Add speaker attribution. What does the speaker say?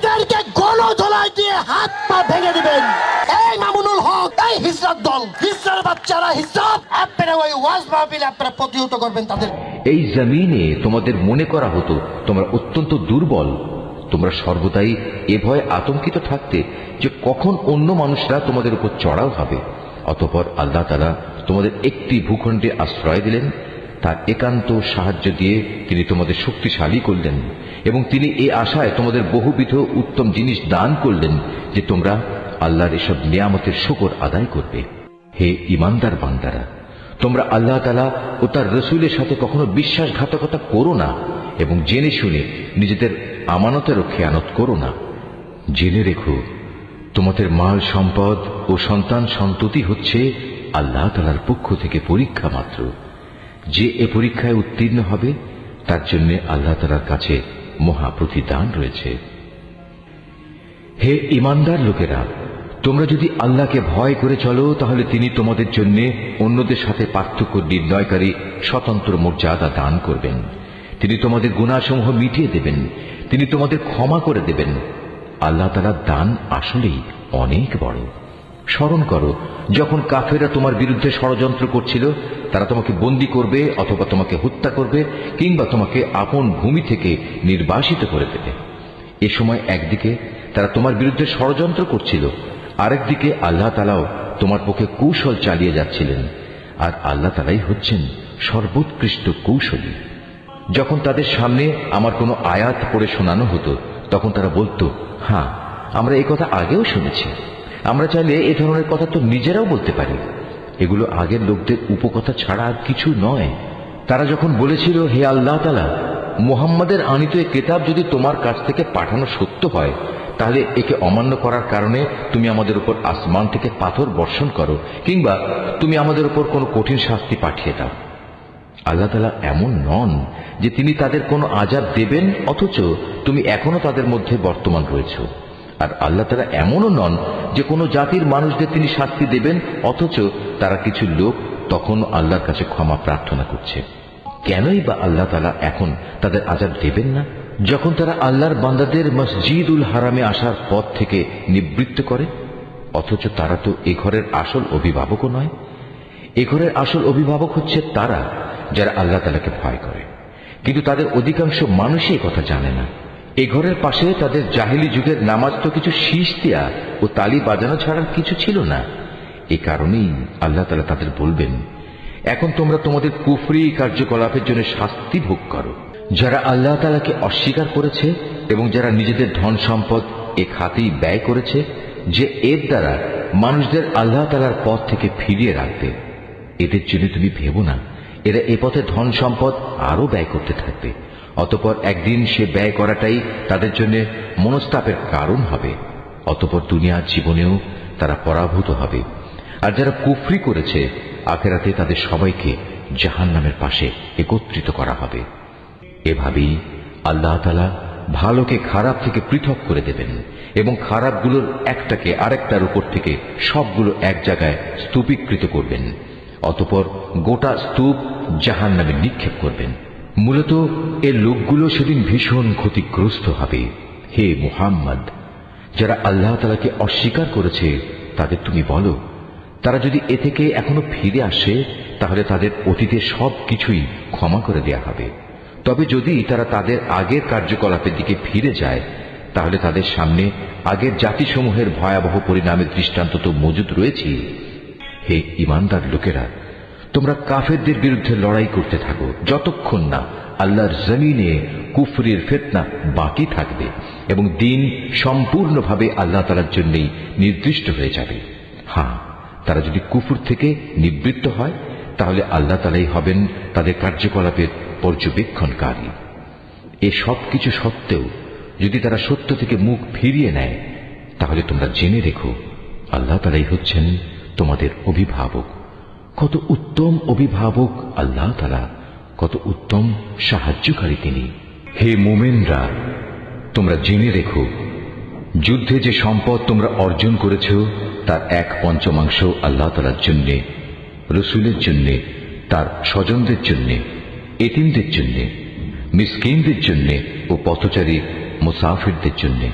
Speaker 1: এদেরকে গণধোলাই দিয়ে হাত পা ভেঙে দিবেন। এই মামুনুল হক, এই হিজরত দল হিজরার বাচ্চারা, হিজরত আপনারা ওই ওয়াজ মাহফিল আপনারা প্রতিহত করবেন তাদের।
Speaker 2: এই জমিনে তোমাদের মনে করা হতো তোমরা অত্যন্ত দুর্বল, তোমরা সর্বদাই এ ভয়ে আতঙ্কিত থাকতে যে কখন অন্য মানুষরা তোমাদের উপর চড়াও হবে। অতপর আল্লাহ তালা তোমাদের একটি ভূখণ্ডে আশ্রয় দিলেন। তার একান্ত সাহায্য দিয়ে তিনি তোমাদের শক্তিশালী করলেন এবং তিনি এ আশায় তোমাদের বহুবিধ উত্তম জিনিস দান করলেন যে তোমরা আল্লাহর এসব নিয়ামতের শুকর আদায় করবে। হে ইমানদার বান্দারা, তোমরা আল্লাহ তালা ও তার রসুলের সাথে কখনো বিশ্বাসঘাতকতা করো না এবং জেনে শুনে নিজেদের আমানতেরও খেয়ানত করো না। জেনে রেখো, তোমাদের মাল সম্পদ ও সন্তান সন্ততি হচ্ছে আল্লাহ তালার পক্ষ থেকে পরীক্ষা মাত্র। যে এ পরীক্ষায় উত্তীর্ণ হবে, তার জন্য আল্লাহ তালার কাছে মহা প্রতিদান রয়েছে। হে ইমানদার লোকেরা, তোমরা যদি আল্লাহকে ভয় করে চলো, তাহলে তিনি তোমাদের জন্য অন্যদের সাথে পার্থক্য নির্ণয়কারী স্বতন্ত্র মর্যাদা দান করবেন। তিনি তোমাদের গুণাসমূহ মিটিয়ে দেবেন, তিনি তোমাদের ক্ষমা করে দেবেন। আল্লাহ তালার দান আসলেই অনেক বড়। স্মরণ করো, যখন কাফেরা তোমার বিরুদ্ধে ষড়যন্ত্র করছিল, তারা তোমাকে বন্দি করবে অথবা তোমাকে হত্যা করবে কিংবা তোমাকে আপন ভূমি থেকে নির্বাসিত করে দেবে। এ সময় একদিকে তারা তোমার বিরুদ্ধে ষড়যন্ত্র করছিল, আরেকদিকে আল্লাহ তালাও তোমার পক্ষে কৌশল চালিয়ে যাচ্ছিলেন, আর আল্লাহ তালাই হচ্ছেন সর্বোৎকৃষ্ট কৌশলী। যখন তাদের সামনে আমার কোনো আয়াত পড়ে শোনানো হতো, তখন তারা বলতো হ্যাঁ আমরা কথা আগেও শুনেছি। আমরা চাইলে এ ধরনের কথা তো নিজেরাও বলতে পারি। এগুলো আগের লোকদের উপকথা ছাড়া আর কিছু নয়। তারা যখন বলেছিল, হে আল্লাহ তালা মুহাম্মাদের আনিত এ কেতাব যদি তোমার কাছ থেকে পাঠানো সত্য হয়, তাহলে একে অমান্য করার কারণে তুমি আমাদের উপর আসমান থেকে পাথর বর্ষণ করো, কিংবা তুমি আমাদের উপর কোনো কঠিন শাস্তি পাঠিয়ে দাও। আল্লাহ তালা এমন নন যে তিনি তাদের কোনো আজাব দেবেন, অথচ তুমি এখনও তাদের মধ্যে বর্তমান রয়েছ। আর আল্লাহ তালা এমনও নন যে কোনো জাতির মানুষদের তিনি শাস্তি দেবেন, অথচ তারা কিছু লোক তখন আল্লাহর কাছে ক্ষমা প্রার্থনা করছে। কেনই বা আল্লাহ তালা এখন তাদের আজাব দেবেন না? যখন তারা আল্লাহর বান্দাদের মসজিদুল হারামে আসার পথ থেকে নিবৃত্ত করে, অথচ তারা তো এ ঘরের আসল অভিভাবকও নয়। এ ঘরের আসল অভিভাবক হচ্ছে তারা, যারা আল্লাহ তালাকে ভয় করে। কিন্তু তাদের অধিকাংশ মানুষই কথা জানে না। এ ঘরের পাশে তাদের জাহিলি যুগের নামাজ তো কিছু শীষ দেয়া ও তালি বাজানো ছাড়ার কিছু ছিল না। এ কারণেই আল্লাহ তালা তাদের বলবেন, এখন তোমরা তোমাদের কুফরি কার্যকলাপের জন্য শাস্তি ভোগ করো। যারা আল্লাহ তালাকে অস্বীকার করেছে এবং যারা নিজেদের ধন সম্পদ এ খাতেই ব্যয় করেছে, যে এর দ্বারা মানুষদের আল্লাহ তালার পথ থেকে ফিরিয়ে রাখবে এদের জন্য তুমি ভেবো না, এরা এ পথে ধন সম্পদ আরও ব্যয় করতে থাকবে। অতপর একদিন সে ব্যয় করাটাই তাদের জন্য মনস্তাপের কারণ হবে। অতপর দুনিয়ার জীবনেও তারা পরাভূত হবে। আর যারা কুফরি করেছে, আখেরাতে তাদের সবাইকে জাহান নামের পাশে একত্রিত করা হবে। এভাবেই আল্লাহ তালা ভালোকে খারাপ থেকে পৃথক করে দেবেন এবং খারাপগুলোর একটাকে আরেকটার উপর থেকে সবগুলো এক জায়গায় স্তূপীকৃত করবেন। অতপর গোটা স্তূপ জাহান নামে নিক্ষেপ করবেন। মূলত এ লোকগুলো সেদিন ভীষণ ক্ষতিগ্রস্ত হবে। হে মুহাম্মদ, যারা আল্লাহ তালাকে অস্বীকার করেছে, তাদের তুমি বলো, তারা যদি এ থেকে এখনও ফিরে আসে, তাহলে তাদের অতীতের সব কিছুই ক্ষমা করে দেয়া হবে। তবে যদি তারা তাদের আগের কার্যকলাপের দিকে ফিরে যায়, তাহলে তাদের সামনে আগের জাতিসমূহের ভয়াবহ পরিণামের দৃষ্টান্ত তো মজুদ রয়েছে হে ইমানদার লোকেরা তোমরা কাফেরদের বিরুদ্ধে লড়াই করতে থাকো। যতক্ষণ না আল্লাহর জমিনে কুফরির ফেতনা বাকি থাকবে এবং দিন সম্পূর্ণভাবে আল্লাহ তালার জন্যই নির্দিষ্ট হয়ে যাবে। হ্যাঁ তারা যদি কুফুর থেকে নিবৃত্ত হয়, তাহলে আল্লাহ তালাই হবেন তাদের কার্যকলাপের পর্যবেক্ষণকারী। এ সব কিছু সত্ত্বেও যদি তারা সত্য থেকে মুখ ফিরিয়ে নেয়, তাহলে তোমরা জেনে রেখো, আল্লাহ তালাই হচ্ছেন তোমাদের অভিভাবক। কত উত্তম অভিভাবক আল্লাহ তালা কত উত্তম সাহায্যকারী তিনি। হে মোমেনরা, তোমরা জেনে রেখো, যুদ্ধে যে সম্পদ তোমরা অর্জন করেছ, তার এক পঞ্চমাংশ আল্লাহ তালার জন্যে, রসুলের জন্যে, তার স্বজনদের জন্যে, এতিমদের জন্যে, মিসকিনদের জন্যে ও পথচারী মুসাফিরদের জন্যে।